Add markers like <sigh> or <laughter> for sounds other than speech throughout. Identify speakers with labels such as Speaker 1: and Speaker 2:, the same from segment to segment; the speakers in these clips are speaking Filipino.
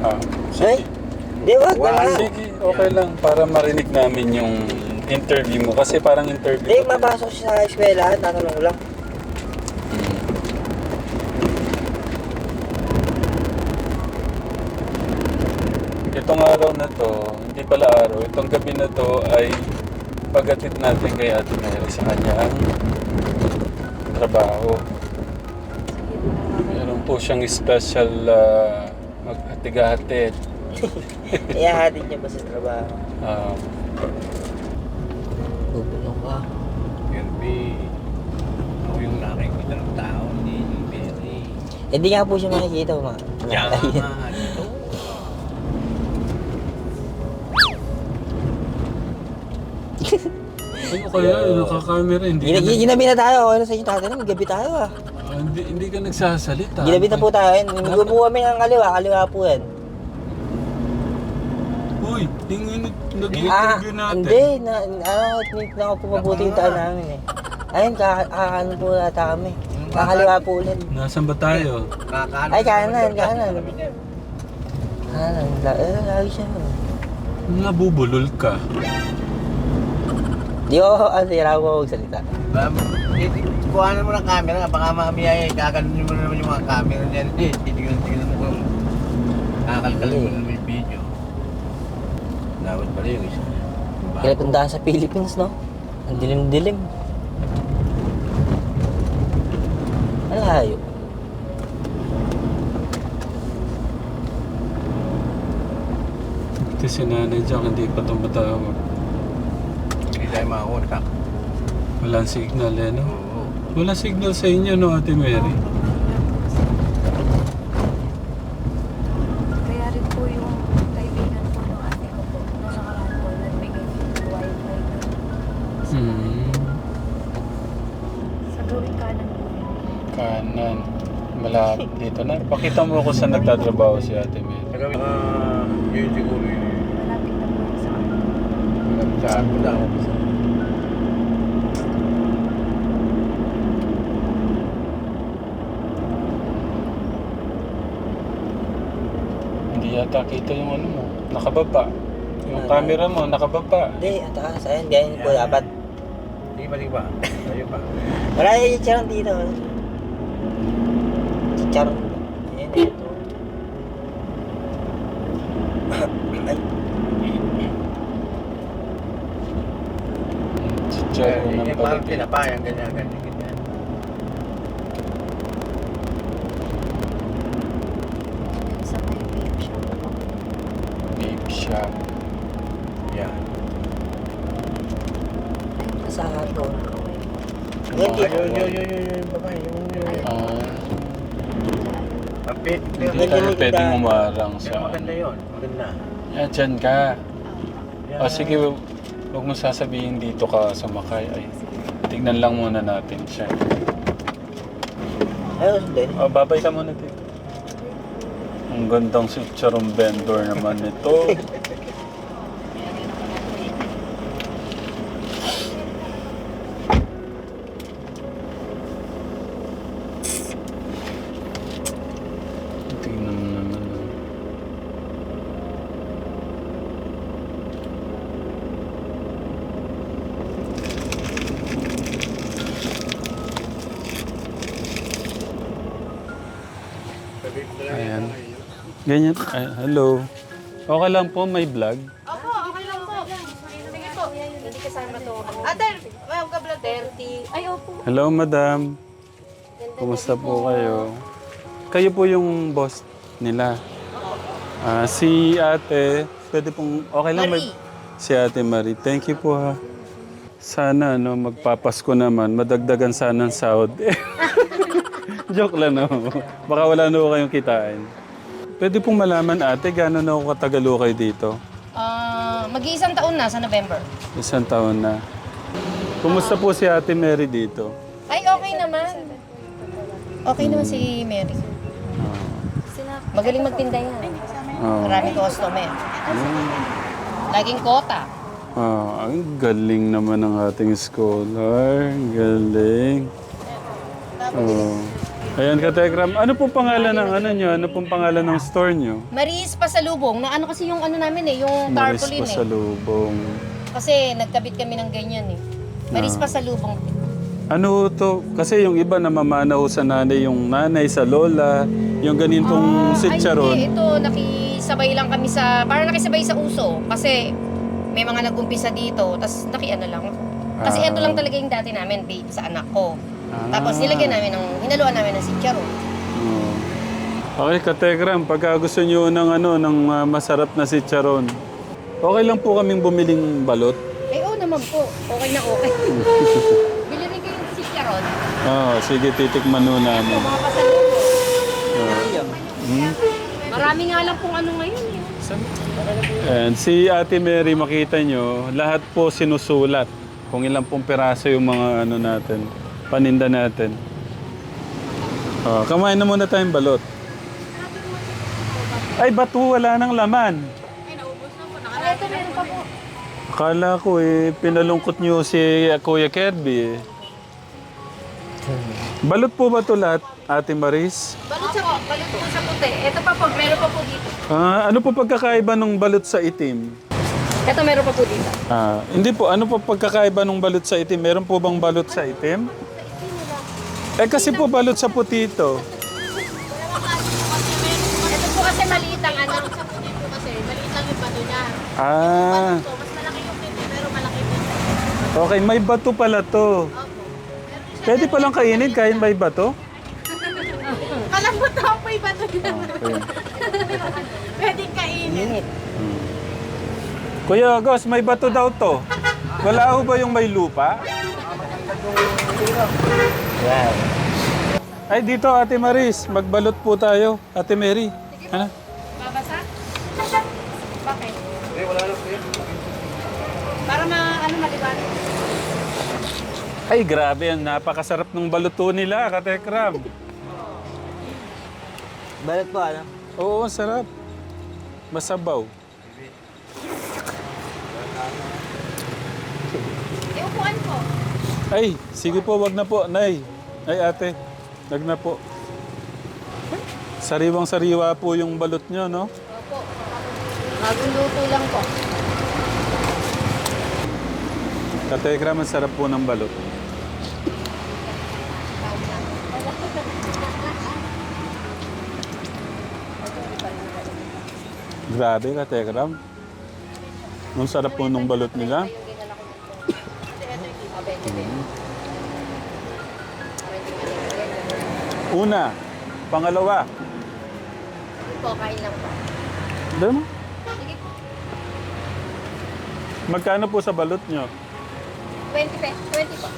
Speaker 1: Ah,
Speaker 2: Ay, di wag
Speaker 3: Wag.
Speaker 2: na.
Speaker 1: Sige, okay lang. Para marinig namin yung interview mo. Kasi parang interview
Speaker 2: Hindi,
Speaker 1: ko.
Speaker 2: mapasok siya sa eskwela, tatanong ko lang.
Speaker 1: Mm. Itong araw na to, hindi pala araw, itong gabi na to ay pagdating natin kay Ate Mary sa kanyang trabaho. Meron po siyang special uh, maghatig-hatid.
Speaker 2: Iyahatid niya ba sa trabaho?
Speaker 1: Ah,
Speaker 2: Bubulong ka.
Speaker 3: Kirby. Ako yung nakikita ng tao, hindi yung Berry.
Speaker 2: Hindi nga po siya makikita mga.
Speaker 3: Yan. Ito.
Speaker 1: ano kaya? Nakakamera, hindi
Speaker 2: Ginabi na tayo, na sa inyo tatay na, gabi tayo ah.
Speaker 1: Ah, hindi, hindi ka nagsasalita.
Speaker 2: Ginabi na po tayo, hindi po kami ng kaliwa, kaliwa po yan.
Speaker 1: Uy, yung
Speaker 2: Ah,
Speaker 1: nag-interview natin.
Speaker 2: hindi, na, ano, tinit na ako po mabuti yung daan namin eh. Ayun, kakano po ata kami. Kakaliwa po ulit.
Speaker 1: Nasaan ba tayo?
Speaker 3: Kakano.
Speaker 2: Ay, kanan, kanan. Kanan, eh, lagi siya.
Speaker 1: Nabubulol ka.
Speaker 2: Di ko, ano, sira ko magsalita.
Speaker 3: Um, Kuhanan mo ng camera, baka mamaya eh, kakalunin mo na naman yung mga camera niyan. Eh, titignan-tignan mo kung kakalkalin mo na naman yung video. Dapat pala yung isa.
Speaker 2: Kaya puntahan sa Philippines, no? Ang dilim-dilim. Ang layo.
Speaker 1: Ito si Nanay Jack, hindi pa tumatawag.
Speaker 3: Hindi tayo makakontak.
Speaker 1: Walang signal eh, no?
Speaker 3: Oo.
Speaker 1: Walang signal sa inyo, no, Ate Mary?
Speaker 4: Kaya rin po yung kaibigan ko ng ate ko po. Nung nakaraan po, nagbigay ng wifi
Speaker 1: Hmm.
Speaker 4: sa gawing kanan po yun.
Speaker 1: Kanan. Malapit dito na. Pakita mo ako saan nagtatrabaho si Ate Mary.
Speaker 3: Saka uh, yun siguro yun.
Speaker 4: Malapit na po yun sa akin.
Speaker 3: Saan mo daw?
Speaker 1: Hindi yata kita yung ano mo. Nakababa. Yung
Speaker 2: Ano?
Speaker 1: camera mo, nakababa.
Speaker 2: Hindi, at taas. Ayun, ganyan po dapat.
Speaker 3: Di ba, di ba? Tayo pa.
Speaker 2: Wala yung chicharon dito. wala. Chicharon. Ayan, ito. Ay,
Speaker 1: Chicharo
Speaker 3: Eh,
Speaker 1: ng
Speaker 3: yung parang
Speaker 1: palagi.
Speaker 3: tinapayan, ganyan, ganyan, ganyan.
Speaker 4: Yung sa may vape shop po.
Speaker 1: Shop.
Speaker 3: Yan.
Speaker 2: Sa. Ayun, dito.
Speaker 3: Ayun, yun, yun, yun, yun, babae, yung, yung,
Speaker 4: Ayun.
Speaker 1: Ah,
Speaker 3: Ah, pe-
Speaker 1: hindi tayo pwedeng umarang
Speaker 3: Pero
Speaker 1: sa...
Speaker 3: maganda yun, maganda.
Speaker 1: Yan, dyan ka. O sige, huwag mo sasabihin dito ka sumakay. Ay, tignan lang muna natin siya.
Speaker 2: Ayun, din.
Speaker 1: O, babay ka muna dito. Ang gandang si Charong vendor naman nito. <laughs> Tingnan mo naman. oh. Ayan. Ganyan. Ay, hello. Okay lang po, may vlog.
Speaker 5: Opo, okay lang po. Sige po. Hindi kasama to. Ate, may ka vlog 30. Ay, opo.
Speaker 1: Hello, madam. Kumusta po kayo? Kayo po yung boss nila. Ah, si ate, pwede pong, okay lang may... Si ate Marie. Thank you po ha. Sana, no, magpapasko naman, madagdagan sana ang sahod. <laughs> Joke lang, no? Baka wala na ho kayong kitain. Pwede pong malaman, ate, gano'n na ako katagal ho kayo dito?
Speaker 5: Ah, mag-iisang taon na sa November.
Speaker 1: Isang taon na. Kumusta po si ate Mary dito?
Speaker 5: Ay, okay naman. Okay naman si Mary. Magaling magtinda yan.
Speaker 1: Oh.
Speaker 5: Maraming customer. Laging kota.
Speaker 1: Ah, ang galing naman ng ating scholar. Ang Galing. Oh. Ayan, Katekram. Ano pong pangalan ng ano nyo? Ano pong pangalan ng store nyo?
Speaker 5: Maris Pasalubong. Na ano kasi yung ano namin eh, yung
Speaker 1: Maris
Speaker 5: tarpaulin
Speaker 1: po
Speaker 5: eh.
Speaker 1: sa lubong.
Speaker 5: Kasi nagkabit kami ng ganyan eh. Maris
Speaker 1: Ah.
Speaker 5: Pasalubong.
Speaker 1: Ano to? Kasi yung iba namamana ho sa nanay, yung nanay sa lola, yung ganitong
Speaker 5: Ah,
Speaker 1: sitcharon.
Speaker 5: Ay, hindi. Ito, nakisabay lang kami sa, parang nakisabay sa uso. Kasi may mga nag-umpisa dito, tapos nakiano lang. Kasi
Speaker 1: Ah.
Speaker 5: ito lang talaga yung dati namin, babe, sa anak ko.
Speaker 1: Ah.
Speaker 5: Tapos nilagyan namin ng, hinaluan namin ng sitcharo.
Speaker 1: Oo. Okay, Katekram, pagka gusto nyo ng, ano, ng ah, masarap na sitcharon, okay lang po kaming bumiling balot.
Speaker 5: Eh, oo naman po. Okay na okay. <laughs> Bili rin kayong sitcharon.
Speaker 1: Oo, sige, titikman ho namin.
Speaker 5: Mga pasalubong.
Speaker 1: Oo. Hmm?
Speaker 5: Marami nga lang pong ano ngayon eh.
Speaker 1: And si Ate Mary, makita nyo, lahat po sinusulat kung ilang pong piraso yung mga ano natin, paninda natin. Oh, kamain na muna tayong balot. Ay, ba't po wala nang laman?
Speaker 5: Ay, ito meron pa po.
Speaker 1: Akala ko eh, pinalungkot nyo si Kuya Kirby eh. Balot po ba ito lahat, Ate Maris?
Speaker 5: Balot sa, balot po sa puti. Ito pa po, meron pa po dito.
Speaker 1: Ah, ano po pagkakaiba ng balot sa itim?
Speaker 5: Ito meron pa po dito.
Speaker 1: Ah, hindi po. Ano po pagkakaiba ng balot sa itim? Meron po bang balot sa itim? Eh kasi po balot sa puti ito.
Speaker 5: Ito po kasi maliit ang ano. Sa puti po kasi, maliit lang yung bato niya.
Speaker 1: Ah,
Speaker 5: So, mas malaki yung puti, pero malaki din.
Speaker 1: okay. May bato pala to. Pwede palang kainin kahit may bato? <laughs>
Speaker 5: Alam mo to, po yung bato niya.
Speaker 1: Okay.
Speaker 5: Pwede kainin.
Speaker 2: Init.
Speaker 1: Kuya Gos, may bato daw to. Wala ho ba yung may lupa?
Speaker 2: Wow.
Speaker 1: Ay, dito Ate Maris, magbalot po tayo. Ate Mary. Ano?
Speaker 5: Babasa? Bakit? Eh, wala lang Para ma, ano, maliwanag.
Speaker 1: Ay, grabe. Ang napakasarap ng baluto nila, Katekram.
Speaker 2: Balot po, ano?
Speaker 1: Oo, sarap. Masabaw.
Speaker 5: Eh, upuan ko.
Speaker 1: Ay, sige po, wag na po, Nay. Ay, ate, wag na po. Sariwang-sariwa po yung balot nyo, no?
Speaker 5: Opo. Bagong luto lang po.
Speaker 1: Katekram, ang sarap po ng balot. Grabe, Katekram. Ang sarap po ng balot nila. Una, pangalawa.
Speaker 5: Po, kain lang po.
Speaker 1: Dama.
Speaker 5: Sige po.
Speaker 1: Magkano po sa balot nyo?
Speaker 5: 20 pe, 20 po.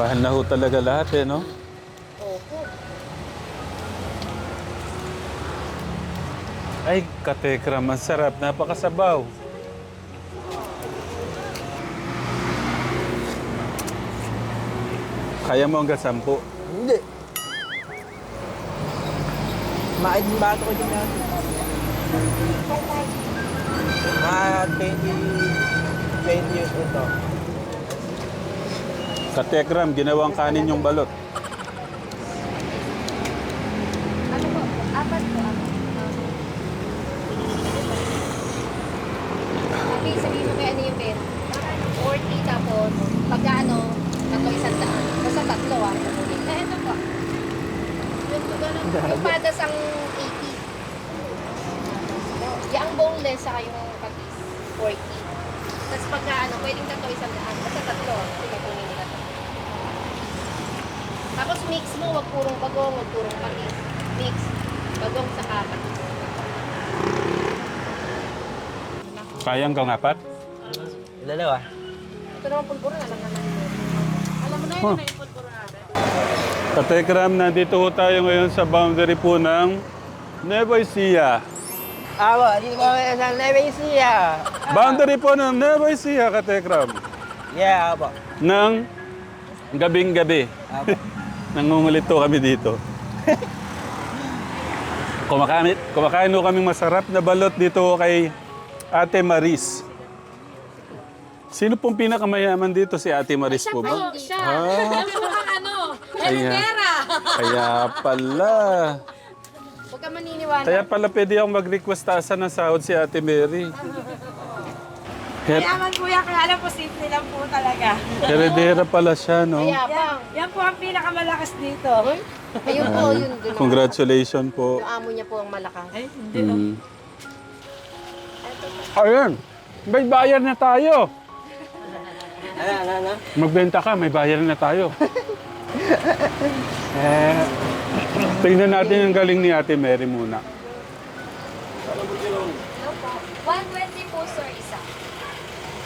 Speaker 1: Bahal na ho talaga lahat eh, no?
Speaker 5: Opo.
Speaker 1: Ay, katekram, ang sarap. Napakasabaw. Kaya mo hanggang sampu.
Speaker 2: Hindi. Makain yung bato ko din natin. Mga 20, 20 years old to.
Speaker 1: Katekram, ginawang kanin yung balot.
Speaker 5: Ano po? Apat po. Okay, sabihin mo kaya ano yung pera. 40 tapos pagka ano, tatlo isang daan. Basta tatlo ah. Eh, ito po. Yung, ganun, yung padas ang 80. Yung boneless saka yung patis, 40. Tapos pagka ano, pwedeng tatlo isang daan. Basta tatlo. Sige, kunin nila to. Tapos mix mo, wag purong bagong, wag purong patis. Mix. Bagong sa kapat.
Speaker 1: Kaya hanggang apat?
Speaker 2: Dalawa.
Speaker 5: Ito naman pulpuro, alam naman. Alam mo na yun,
Speaker 1: Huh.
Speaker 5: na yung pulpuro natin.
Speaker 1: Katekram, nandito ho tayo ngayon sa boundary po ng Nueva Ecija.
Speaker 2: Apo, dito po kami sa Nueva Ecija.
Speaker 1: Boundary po ng Nueva Ecija, Katekram.
Speaker 2: Yeah, apo.
Speaker 1: Ng gabing-gabi.
Speaker 2: Apo. <laughs>
Speaker 1: Nangungulito kami dito. kumakain, kumakain ho kaming masarap na balot dito kay Ate Maris. Sino pong pinakamayaman dito? Si Ate Maris po ba?
Speaker 5: Siya.
Speaker 1: Ah,
Speaker 5: ano,
Speaker 1: ayan. Kaya pala.
Speaker 5: Maniniwala.
Speaker 1: Kaya pala pwede akong mag-request taasan ng sahod si Ate Mary. Her
Speaker 6: Yaman kuya, kaya alam po simple lang po talaga.
Speaker 1: heredera pala siya, no?
Speaker 5: Kaya
Speaker 6: Yan, yan po ang pinakamalakas dito.
Speaker 5: Ayun po, yun. Dun ang-
Speaker 1: Congratulations po.
Speaker 5: Yung amo niya po ang malakas.
Speaker 6: Ay, hindi.
Speaker 1: Mm. Ayun. May bayar na tayo.
Speaker 2: Ano, ano, ano?
Speaker 1: Magbenta ka, may bayar na tayo. eh, <laughs> tingnan natin yung galing ni Ate Mary muna.
Speaker 7: Hello po. 120 po, sir, isa.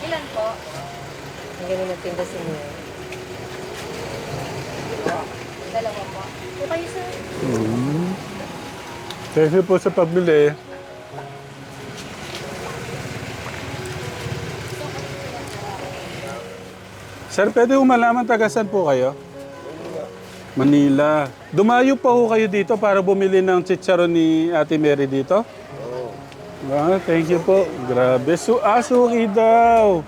Speaker 7: Ilan po?
Speaker 5: Ang ganun ng tinda si Mary.
Speaker 7: Dalawa po. Okay, sir.
Speaker 1: Mm. Thank you po sa pagbili. Sir, pwede ko malaman taga saan po kayo? Manila. Dumayo pa ho kayo dito para bumili ng chicharon ni Ate Mary dito? Oo. Ah, thank you po. Grabe. Su ah, suki daw.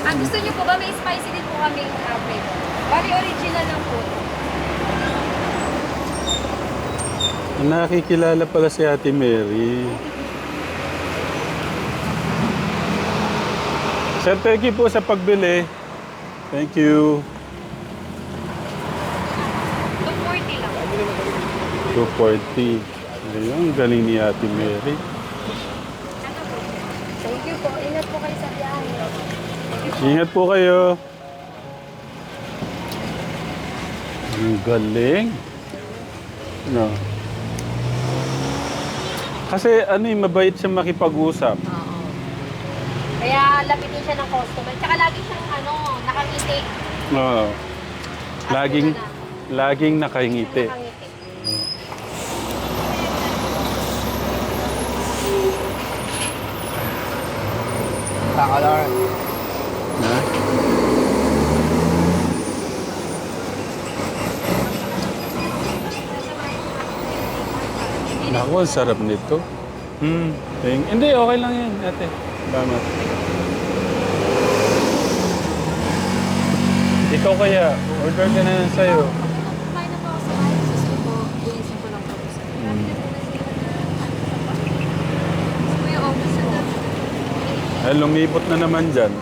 Speaker 7: Ah, gusto niyo po ba may spicy din po kami uh, flavor? Bali, original lang po.
Speaker 1: Nakikilala pala si Ate Mary. Sir, thank you po sa pagbili. Thank you.
Speaker 7: 240 lang.
Speaker 1: 240. Ayun, galing ni Ate Mary.
Speaker 7: Thank you po. Ingat po kayo sa biyahe.
Speaker 1: Ingat po kayo. Ang galing. No. Kasi ano yung mabait siya makipag-usap.
Speaker 5: Oo. Kaya lapitin siya ng customer. Tsaka lagi siyang ano, nakangiti.
Speaker 1: Oo. Laging, laging nakangiti.
Speaker 5: Nakangiti.
Speaker 8: Kakalor.
Speaker 1: Ha? Naku, ang sarap nito. Hmm. Hindi, okay lang yan, ate. Salamat. Ikaw kaya, order ka na lang sa'yo.
Speaker 7: Kumain na po ako sa bahay. Gusto po, buwisin ko lang po sa Kuya, August na lang.
Speaker 1: Ay, lumipot na naman dyan.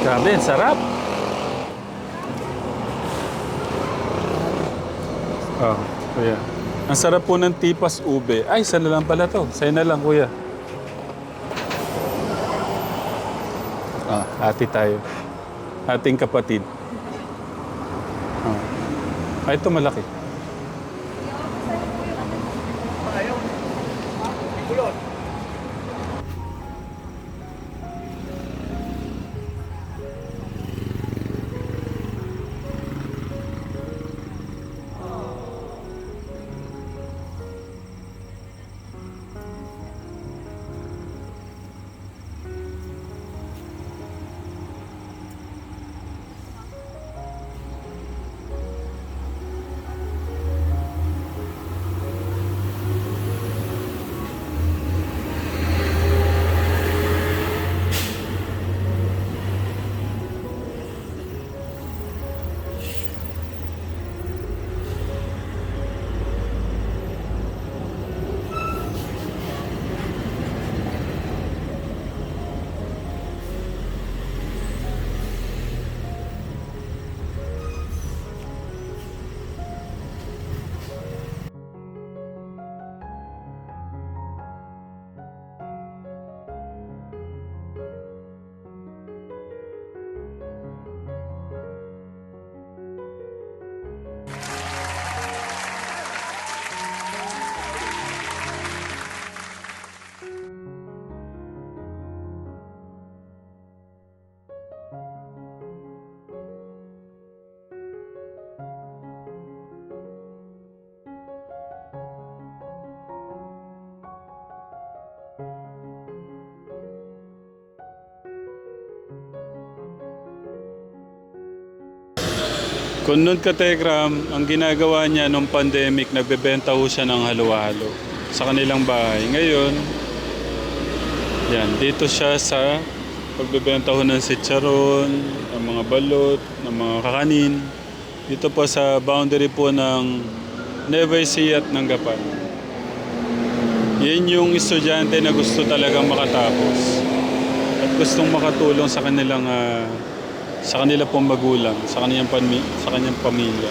Speaker 1: Grabe, ang sarap. Oh, kuya. Ang sarap po ng tipas ube. Ay, isa na lang pala to. Sa'yo na lang, kuya. Ah, ate tayo. Ating kapatid. Oh. Ay, ito malaki. Kung nun ka Tekram, ang ginagawa niya nung pandemic, nagbebenta ho siya ng halo-halo sa kanilang bahay. Ngayon, yan, dito siya sa pagbebenta ho ng sitsaron, ang mga balot, ng mga kakanin. Dito po sa boundary po ng Nueva Ecija at ng Gapan. Yan yung estudyante na gusto talagang makatapos at gustong makatulong sa kanilang ah, sa kanila pong magulang, sa kanilang pami- sa kanyang pamilya.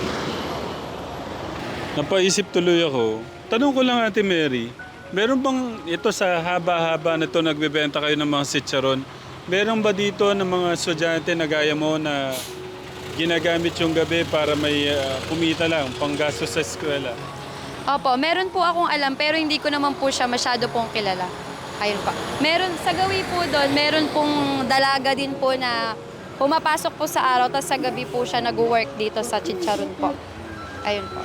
Speaker 1: Napaisip tuloy ako. Tanong ko lang Ate Mary, meron bang ito sa haba-haba na to nagbebenta kayo ng mga sitsaron? Meron ba dito ng mga estudyante na gaya mo na ginagamit yung gabi para may ah, kumita lang, panggastos sa eskwela?
Speaker 7: Opo, meron po akong alam pero hindi ko naman po siya masyado pong kilala. Ayun pa. Meron, sa gawi po doon, meron pong dalaga din po na pumapasok po sa araw tapos sa gabi po siya nag-work dito sa Chicharon po. Ayun po.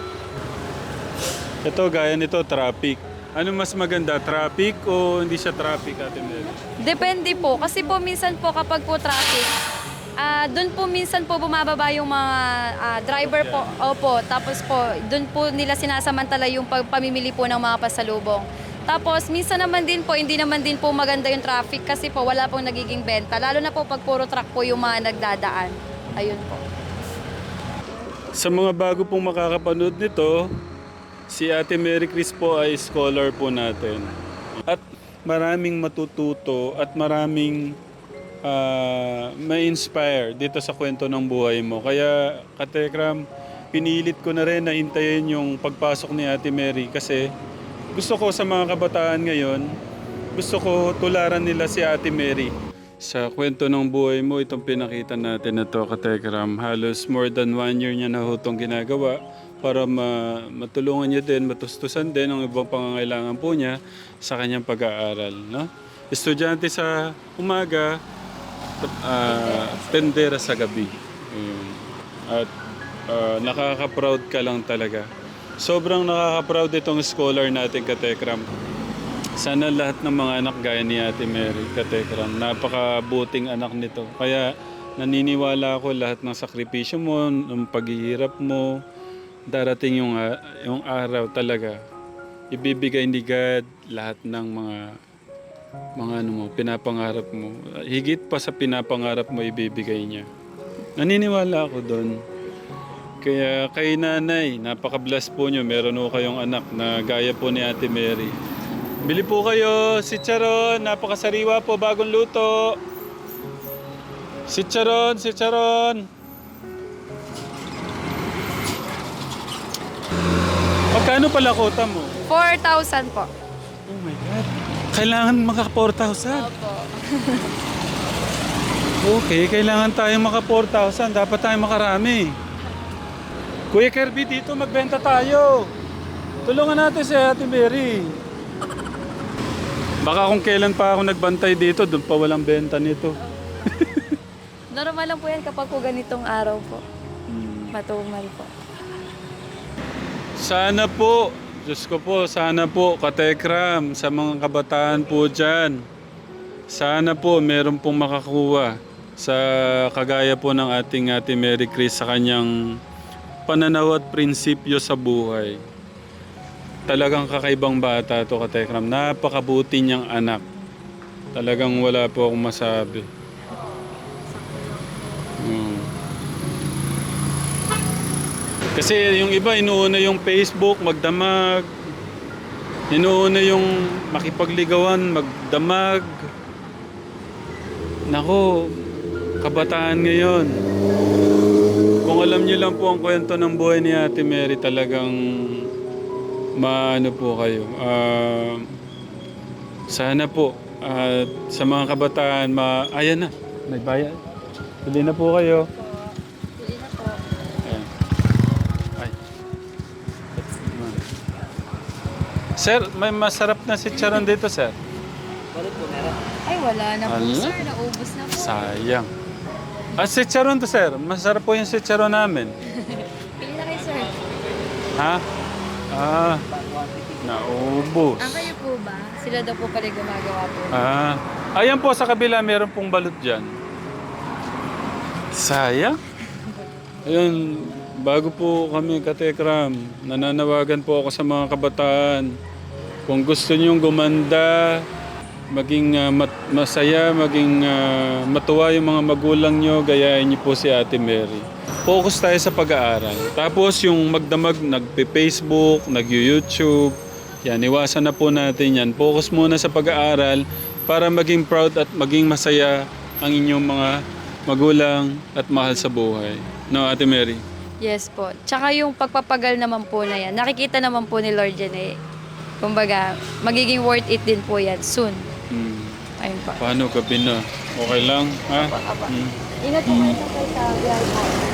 Speaker 1: Ito, gaya nito, traffic. Ano mas maganda, traffic o hindi siya traffic, Ate Mary?
Speaker 7: Depende po. Kasi po minsan po kapag po traffic, ah doon po minsan po bumababa yung mga ah, driver po. Opo. Tapos po, doon po nila sinasamantala yung pag- pamimili po ng mga pasalubong. Tapos minsan naman din po, hindi naman din po maganda yung traffic kasi po wala pong nagiging benta. Lalo na po pag puro truck po yung mga nagdadaan. Ayun po.
Speaker 1: Sa mga bago pong makakapanood nito, si Ate Mary Chris po ay scholar po natin. At maraming matututo at maraming ah, ma-inspire dito sa kwento ng buhay mo. Kaya, Katekram, pinilit ko na rin na intayin yung pagpasok ni Ate Mary kasi gusto ko sa mga kabataan ngayon, gusto ko tularan nila si Ate Mary. Sa kwento ng buhay mo, itong pinakita natin na to, Katekram, halos more than one year niya na ho itong ginagawa para ma- matulungan niya din, matustusan din ang ibang pangangailangan po niya sa kanyang pag-aaral. No? Estudyante sa umaga, ah, tendera sa gabi. At ah, nakaka-proud ka lang talaga. Sobrang nakaka-proud itong scholar natin, Katekram. Sana lahat ng mga anak gaya ni Ate Mary, Katekram, napakabuting anak nito. Kaya naniniwala ako lahat ng sakripisyo mo, ng paghihirap mo, darating yung, a- yung araw talaga. Ibibigay ni God lahat ng mga mga ano mo, pinapangarap mo. Higit pa sa pinapangarap mo, ibibigay niya. Naniniwala ako doon. Kaya kay nanay, napaka-bless po nyo. Meron po kayong anak na gaya po ni Ate Mary. Bili po kayo, si Charon, napakasariwa po, bagong luto. Si Charon, si Charon. Magkano pala kota mo?
Speaker 7: 4,000 po.
Speaker 1: Oh my God. Kailangan maka 4,000.
Speaker 7: Opo. <laughs>
Speaker 1: Okay, kailangan tayong maka 4,000. Dapat tayong makarami. Kuya Kirby, dito magbenta tayo. Tulungan natin si Ate Mary. Baka kung kailan pa ako nagbantay dito, doon pa walang benta nito. <laughs>
Speaker 7: Normal lang po yan kapag po ganitong araw po. Matumal po.
Speaker 1: Sana po, Diyos ko po, sana po, katekram, sa mga kabataan po dyan. Sana po, meron pong makakuha sa kagaya po ng ating Ate Mary Chris sa kanyang pananaw at prinsipyo sa buhay. Talagang kakaibang bata to katekram. Napakabuti niyang anak. Talagang wala po akong masabi. Mm. Kasi yung iba inuuna yung Facebook, magdamag. Inuuna yung makipagligawan, magdamag. Nako, kabataan ngayon. Kung alam niyo lang po ang kwento ng buhay ni Ate Mary, talagang maano po kayo. Ah, sana po at sa mga kabataan, ma ayan na, may bayad. Bili na po kayo. Sir, may masarap na si Charon dito, sir.
Speaker 7: Ay, wala na po,
Speaker 1: Ala?
Speaker 7: sir. Naubos na po.
Speaker 1: Sayang. Ah, si Charon to, sir. Masarap po yung si Charon namin.
Speaker 7: Pili na kayo, sir.
Speaker 1: Ha? Ah, naubos.
Speaker 7: Ang kayo po ba? Sila daw po pala gumagawa po.
Speaker 1: Ah, ayan po sa kabila, meron pong balot dyan. Sayang. Ayun, bago po kami katekram, nananawagan po ako sa mga kabataan. Kung gusto niyong gumanda, maging ah, mat- masaya, maging ah, matuwa yung mga magulang nyo, gayahin niyo po si Ate Mary. Focus tayo sa pag-aaral. Tapos yung magdamag, nagpe-Facebook, nag-YouTube, yan, iwasan na po natin yan. Focus muna sa pag-aaral para maging proud at maging masaya ang inyong mga magulang at mahal sa buhay. No, Ate Mary?
Speaker 7: Yes po. Tsaka yung pagpapagal naman po na yan, nakikita naman po ni Lord yan eh. Kumbaga, magiging worth it din po yan soon.
Speaker 1: Paano gabi na? Okay lang? Ha? Hmm.
Speaker 7: Ingat po kayo sa biyahe.